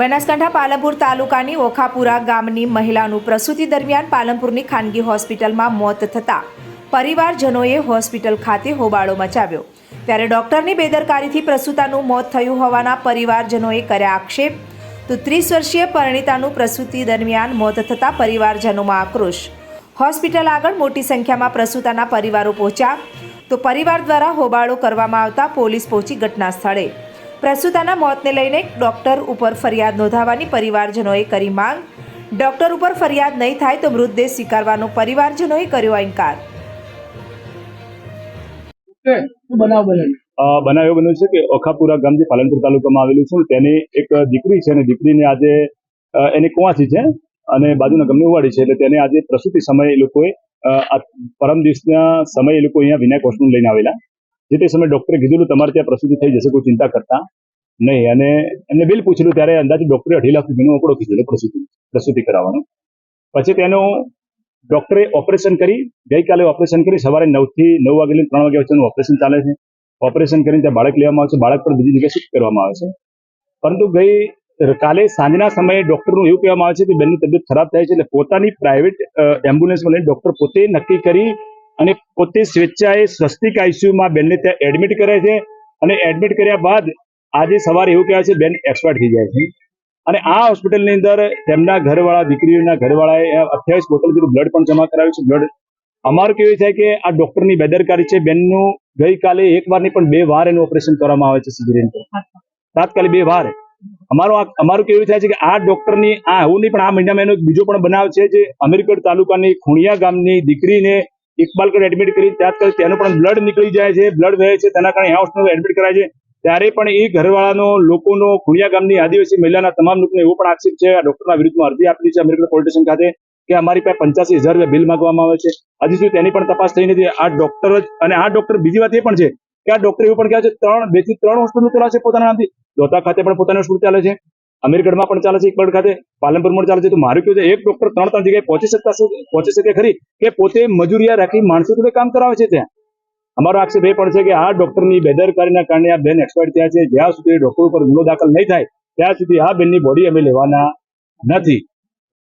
બનાસકાંઠા પાલનપુર તાલુકાની ઓખાપુરા ગામની મહિલાનું પ્રસૂતિ દરમિયાન પાલનપુરની ખાનગી હોસ્પિટલમાં મોત થતાં પરિવારજનોએ હોસ્પિટલ ખાતે હોબાળો મચાવ્યો. ત્યારે ડોક્ટરની બેદરકારીથી પ્રસૂતાનું મોત થયું હોવાના પરિવારજનોએ કર્યા આક્ષેપ. તો ત્રીસ વર્ષીય પરિણીતાનું પ્રસૂતિ દરમિયાન મોત થતાં પરિવારજનોમાં આક્રોશ. હોસ્પિટલ આગળ મોટી સંખ્યામાં પ્રસૂતાના પરિવારો પહોંચ્યા. તો પરિવાર દ્વારા હોબાળો કરવામાં આવતા પોલીસ પહોંચી ઘટના સ્થળે. પ્રસૂતાના મોતને લઈને ડોક્ટર ઉપર ફરિયાદ નોંધાવવાની પરિવારજનોએ કરી માંગ. ડોક્ટર ઉપર ફરિયાદ નહીં થાય તો મૃતદેહ સ્વીકારવાનો પરિવારજનોએ કર્યો ઇનકાર. બનાવ બનાવ એવો બન્યો છે કે ઓખાપુરા ગામ જે પાલનપુર તાલુકામાં આવેલું છે તેની એક દીકરી છે અને દીકરીને આજે એની કુંવાસી છે અને બાજુના ગામની ઉવાડી છે એટલે તેને આજે પ્રસૂતિ સમયે એ લોકોએ પરમ દિવસના સમયે એ લોકો અહીંયા વિનાયક હોસ્પિટલ લઈને આવેલા. જે તે સમયે ડૉક્ટરે કીધું તમારે ત્યાં પ્રસૂતિ થઈ જશે, કોઈ ચિંતા કરતા નહીં. અને એમને બિલ પૂછેલું, ત્યારે અંદાજે ડૉક્ટરે અઢી લાખ રૂપિયાનો આંકડો કીધેલો પ્રસૂતિ પ્રસૂતિ કરાવવાનો. પછી તેનો ડૉક્ટરે ઓપરેશન કરી, ગઈકાલે ઓપરેશન કરી, સવારે નવથી નવ વાગે ત્રણ વાગ્યા વચ્ચેનું ઓપરેશન ચાલે છે. ઓપરેશન કરીને ત્યાં બાળક લેવામાં આવે છે, બાળક પર બીજી જગ્યાએ શિફ્ટ કરવામાં આવે છે. પરંતુ ગઈ કાલે સાંજના સમયે ડૉક્ટરનું એવું કહેવામાં આવે છે કે બેનની તબિયત ખરાબ થાય છે, એટલે પોતાની પ્રાઇવેટ એમ્બ્યુલન્સમાં લઈને ડૉક્ટર પોતે નક્કી કરી અને પોતે સ્વેચ્છાએ સ્વસ્તિક આઈસીયુમાં બેનને ત્યાં એડમિટ કરે છે અને એડમિટ કર્યા બાદ આજે સવારે એવું કહેવાય છે, બેન એક્સપાયર થઈ જાય છે. અને આ હોસ્પિટલની અંદર તેમના ઘરવાળા, દીકરીઓના ઘરવાળાએ અઠ્યાવીસ બોટલ જેટલું બ્લડ પણ જમા કરાવ્યું છે. બ્લડ અમારું કેવું છે કે આ ડોક્ટરની બેદરકારી છે. બેનનું ગઈકાલે એક વાર નહીં પણ બે વાર એનું ઓપરેશન કરવામાં આવે છે સિઝેરિયન તાત્કાલિક બે વાર. અમારું આ- અમારું કેવું થાય છે કે આ ડોક્ટરની, આ એવું નહીં પણ આ મહિનામાં એનો બીજો પણ બનાવ છે જે અમીરગઢ તાલુકાની ખૂણિયા ગામની દીકરીને ઇકબાલગઢ એડમિટ કરી ત્યાં તેનું પણ બ્લડ નીકળી જાય છે બ્લડ વહે છે, તેના કારણે હોસ્પિટલ એડમિટ કરાય છે. ત્યારે પણ એ ઘરવાળાનો, લોકોનો, ખુણિયા ગામની આદિવાસી મહિલાના તમામ લોકોને એવો પણ આક્ષેપ છે, આ ડોક્ટરના વિરુદ્ધમાં અરજી આપેલી છે અમેરિકન પોલીસ ખાતે, કે અમારી પાસે પંચ્યાસી હજાર રૂપિયા બિલ માંગવામાં આવે છે. હજી સુધી તેની પણ તપાસ થઈ નથી. આ ડોક્ટર જ, અને આ ડોક્ટર બીજી વાત એ પણ છે, કે આ ડોક્ટર એવું પણ કહે છે, ત્રણ બેથી ત્રણ હોસ્પિટલ ચલાવે છે પોતાના નામથી. દોતા ખાતે પણ પોતાની હોસ્પિટલ ચાલે છે. અમીરગઢમાં પણ ચાલે છે ઇકબાલ ખાતે, પાલનપુરમાં ચાલે છે. તો મારું કેવું છે, એક ડોક્ટર ત્રણ ત્રણ જગ્યાએ પહોંચી શકતા પહોંચી શકે ખરી કે પોતે મજૂરિયા રાખી માણસો જોડે કામ કરાવે છે ત્યાં? અમારો આક્ષેપ એ પણ છે કે આ ડોક્ટરની બેદરકારીના કારણે આ બેન એક્સપાયર થયા છે. જ્યાં સુધી ડોક્ટર ઉપર ગુનો દાખલ નહીં થાય, ત્યાં સુધી આ બેનની બોડી અમે લેવાના નથી.